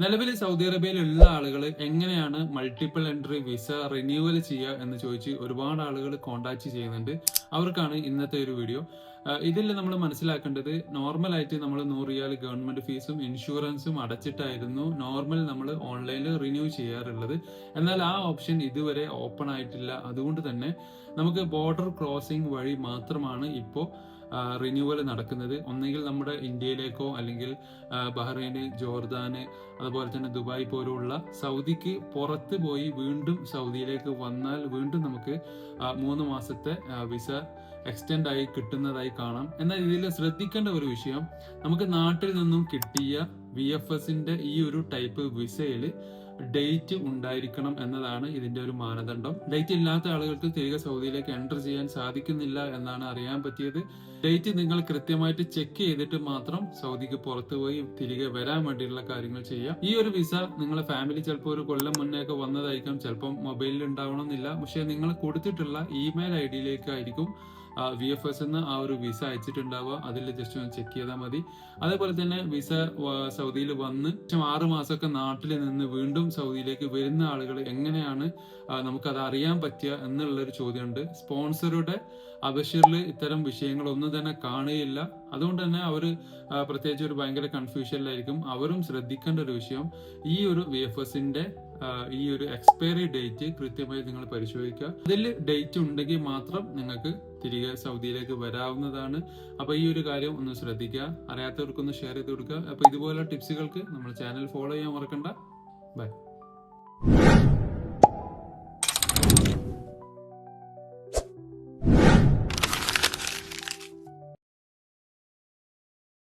നിലവിൽ സൗദി അറേബ്യയിലുള്ള ആളുകൾ എങ്ങനെയാണ് മൾട്ടിപ്പിൾ എൻട്രി വിസ റിന്യൂവൽ ചെയ്യുക എന്ന് ചോദിച്ച് ഒരുപാട് ആളുകൾ കോണ്ടാക്ട് ചെയ്യുന്നുണ്ട്. അവർക്കാണ് ഇന്നത്തെ ഒരു വീഡിയോ ഇതിൽ നമ്മൾ മനസ്സിലാക്കേണ്ടത് നോർമലായിട്ട് നമ്മൾ നൂറ് റിയാൽ ഗവൺമെന്റ് ഫീസും ഇൻഷുറൻസും അടച്ചിട്ടായിരുന്നു നോർമൽ നമ്മൾ ഓൺലൈനിൽ റിന്യൂ ചെയ്യാറുള്ളത്. എന്നാൽ ആ ഓപ്ഷൻ ഇതുവരെ ഓപ്പൺ ആയിട്ടില്ല. അതുകൊണ്ട് തന്നെ നമുക്ക് ബോർഡർ ക്രോസിംഗ് വഴി മാത്രമാണ് ഇപ്പോൾ റിന്യൂവൽ നടക്കുന്നത്. ഒന്നെങ്കിൽ നമ്മുടെ ഇന്ത്യയിലേക്കോ അല്ലെങ്കിൽ ബഹ്റൈന് ജോർദാന് അതുപോലെ തന്നെ ദുബായ് പോലുള്ള സൗദിക്ക് പുറത്ത് പോയി വീണ്ടും സൗദിയിലേക്ക് വന്നാൽ വീണ്ടും നമുക്ക് മൂന്ന് മാസത്തെ വിസ എക്സ്റ്റെൻഡ് ആയി കിട്ടുന്നതായി കാണാം. എന്നാൽ ഇതിൽ ശ്രദ്ധിക്കേണ്ട ഒരു വിഷയം നമുക്ക് നാട്ടിൽ നിന്നും കിട്ടിയ വി എഫ് എസിന്റെ ഈ ഒരു ടൈപ്പ് വിസയിൽ ഡേറ്റ് ഉണ്ടായിരിക്കണം എന്നതാണ് ഇതിന്റെ ഒരു മാനദണ്ഡം. ഡേറ്റ് ഇല്ലാത്ത ആളുകൾക്ക് തിരികെ സൗദിയിലേക്ക് എന്റർ ചെയ്യാൻ സാധിക്കുന്നില്ല എന്നാണ് അറിയാൻ പറ്റിയത്. ഡേറ്റ് നിങ്ങൾ കൃത്യമായിട്ട് ചെക്ക് ചെയ്തിട്ട് മാത്രം സൗദിക്ക് പുറത്തു പോയി തിരികെ വരാൻ വേണ്ടിയുള്ള കാര്യങ്ങൾ ചെയ്യാം. ഈ ഒരു വിസ നിങ്ങളെ ഫാമിലി ചിലപ്പോൾ ഒരു കൊല്ലം മുന്നേ ഒക്കെ വന്നതായിരിക്കും. ചിലപ്പം മൊബൈലിൽ ഉണ്ടാവണമെന്നില്ല. പക്ഷേ നിങ്ങൾ കൊടുത്തിട്ടുള്ള ഇമെയിൽ ഐ ഡിയിലേക്കായിരിക്കും വി എഫ് എസ് എന്ന് ആ ഒരു വിസ അയച്ചിട്ടുണ്ടാവുക. അതിൽ ജസ്റ്റ് ഒന്ന് ചെക്ക് ചെയ്താൽ മതി. അതേപോലെ തന്നെ വിസ സൗദിയിൽ വന്ന് ആറ് മാസമൊക്കെ നാട്ടിൽ നിന്ന് വീണ്ടും സൗദിയിലേക്ക് വരുന്ന ആളുകൾ എങ്ങനെയാണ് നമുക്കത് അറിയാൻ പറ്റുക എന്നുള്ളൊരു ചോദ്യമുണ്ട്. സ്പോൺസറുടെ അബഷീറിൽ ഇത്തരം വിഷയങ്ങളൊന്നും തന്നെ കാണുകയില്ല. അതുകൊണ്ട് തന്നെ അവർ പ്രത്യേകിച്ച് ഒരു ഭയങ്കര കൺഫ്യൂഷനിലായിരിക്കും അവരും ശ്രദ്ധിക്കേണ്ട ഒരു വിഷയം ഈ ഒരു വി എഫ് എസിന്റെ ഈ ഒരു എക്സ്പയറി ഡേറ്റ് കൃത്യമായി നിങ്ങൾ പരിശോധിക്കുക. അതിൽ ഡേറ്റ് ഉണ്ടെങ്കിൽ മാത്രം നിങ്ങൾക്ക് തിരികെ സൗദിയിലേക്ക് വരാവുന്നതാണ്. അപ്പോൾ ഈ ഒരു കാര്യം ഒന്ന് ശ്രദ്ധിക്കുക. അറിയാത്തവർക്കൊന്ന് ഷെയർ ചെയ്ത് കൊടുക്കുക. അപ്പോൾ ഇതുപോലെ ടിപ്സുകൾക്ക് നമ്മൾ ചാനൽ ഫോളോ ചെയ്യാൻ മറക്കണ്ട. ബൈ